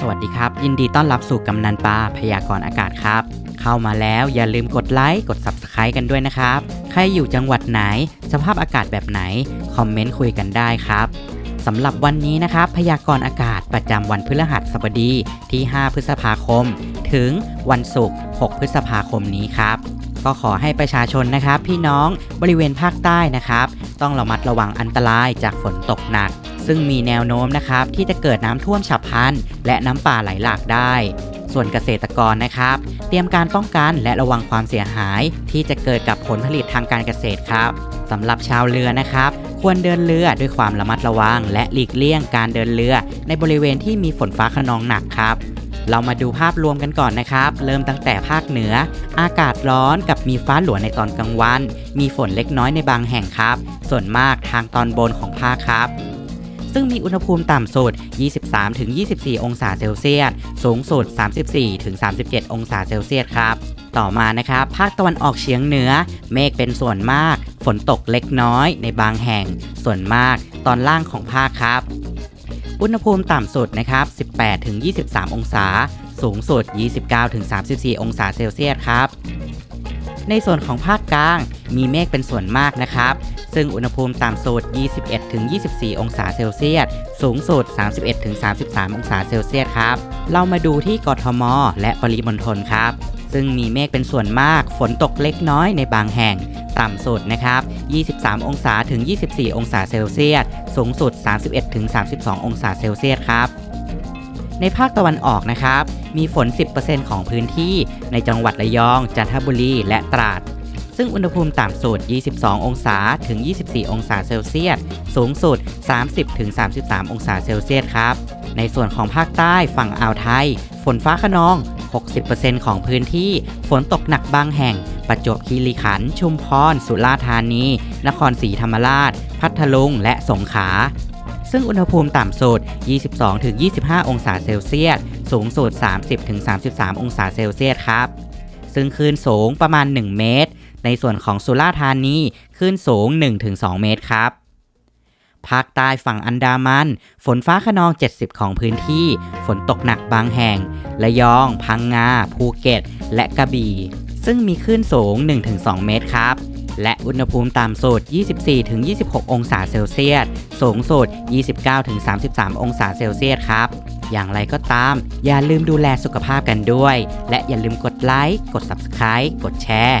สวัสดีครับ ยินดีต้อนรับสู่กำนันปลาพยากรณ์อากาศครับ เข้ามาแล้วอย่าลืมกดไลค์กด Subscribe กันด้วยนะครับ ใครอยู่จังหวัดไหน สภาพอากาศแบบไหน คอมเมนต์คุยกันได้ครับสำหรับวันนี้นะครับ พยากรณ์อากาศประจำวันพฤหัสบดีที่ 5 พฤษภาคม ถึงวันศุกร์ 6 พฤษภาคมนี้ครับก็ขอให้ประชาชนนะครับ พี่น้องบริเวณภาคใต้นะครับ ต้องระมัดระวังอันตรายจากฝนตกหนัก ซึ่งมีแนวโน้มนะครับที่จะเกิดน้ำท่วมฉับพลันและน้ำป่าไหลหลากได้ ส่วนเกษตรกรนะครับ เตรียมการป้องกันและระวังความเสียหาย ที่จะเกิดกับผลผลิตทางการเกษตรครับสำหรับชาวเรือนะครับ ควรเดินเรือด้วยความระมัดระวัง และหลีกเลี่ยงการเดินเรือ ในบริเวณที่มีฝนฟ้าขนองหนักครับเรามาดูภาพรวมกันก่อนนะครับ เริ่มตั้งแต่ภาคเหนือ อากาศร้อนกับมีฟ้าหลวในตอนกลางวัน มีฝนเล็กน้อยในบางแห่งครับ ส่วนมากทางตอนบนของภาคครับ ซึ่งมีอุณหภูมิต่ำสุด 23-24 องศาเซลเซียส สูงสุด 34-37 องศาเซลเซียสครับต่อมานะครับภาคตะวันออกเฉียงเหนือ เมฆเป็นส่วนมาก ฝนตกเล็กน้อยในบางแห่ง ส่วนมากตอนล่างของภาคครับ อุณหภูมิต่ำสุดนะครับ 18-23 องศา สูงสุด 29-34 องศาเซลเซียสครับ ในส่วนของภาคกลางมีเมฆเป็นส่วนมากนะครับ ซึ่งอุณหภูมิต่ำสุด 21-24 องศาเซลเซียส สูงสุด 31-33 องศาเซลเซียสครับ เรามาดูที่กทม และปริมณฑลครับ ซึ่งมีเมฆเป็นส่วนมาก ฝนตกเล็กน้อยในบางแห่ง ต่ำสุดนะครับ 23 องศาถึง 24 องศาเซลเซียส สูงสุด 31-32 องศาเซลเซียสครับในภาคตะวันออกนะครับ มีฝน 10%ของพื้นที่ในจังหวัดระยอง จันทบุรี และตราด ซึ่งอุณหภูมิต่ำสุด 22 องศาถึง 24 องศาเซลเซียส สูงสุด 30 ถึง 33 องศาเซลเซียสครับ ในส่วนของภาคใต้ฝั่งอ่าวไทย ฝนฟ้าขนอง 60%ของพื้นที่ ฝนตกหนักบางแห่ง ประจวบคีรีขันธ์ ชุมพร สุราษฎร์ธานี นครศรีธรรมราช พัทลุง และสงขลาซึ่งอุณหภูมิต่ำสุด 22-25 องศาเซลเซียส สูงสุด 30-33 องศาเซลเซียสครับ ซึ่งคลื่นสูงประมาณ 1 เมตร ในส่วนของสุราษฎร์ธานีคลื่นสูง 1-2 เมตรครับภาคใต้ฝั่งอันดามัน ฝนฟ้าขนอง 70 ของพื้นที่ ฝนตกหนักบางแห่ง ระยอง พังงา ภูเก็ต และกระบี่ ซึ่งมีคลื่นสูง 1-2 เมตรครับ และอุณหภูมิต่ำสุด 24-26 องศาเซลเซียส สูงสุด 29-33 องศาเซลเซียสครับ อย่างไรก็ตาม อย่าลืมดูแลสุขภาพกันด้วย และอย่าลืมกดไลค์ กด Subscribe กดแชร์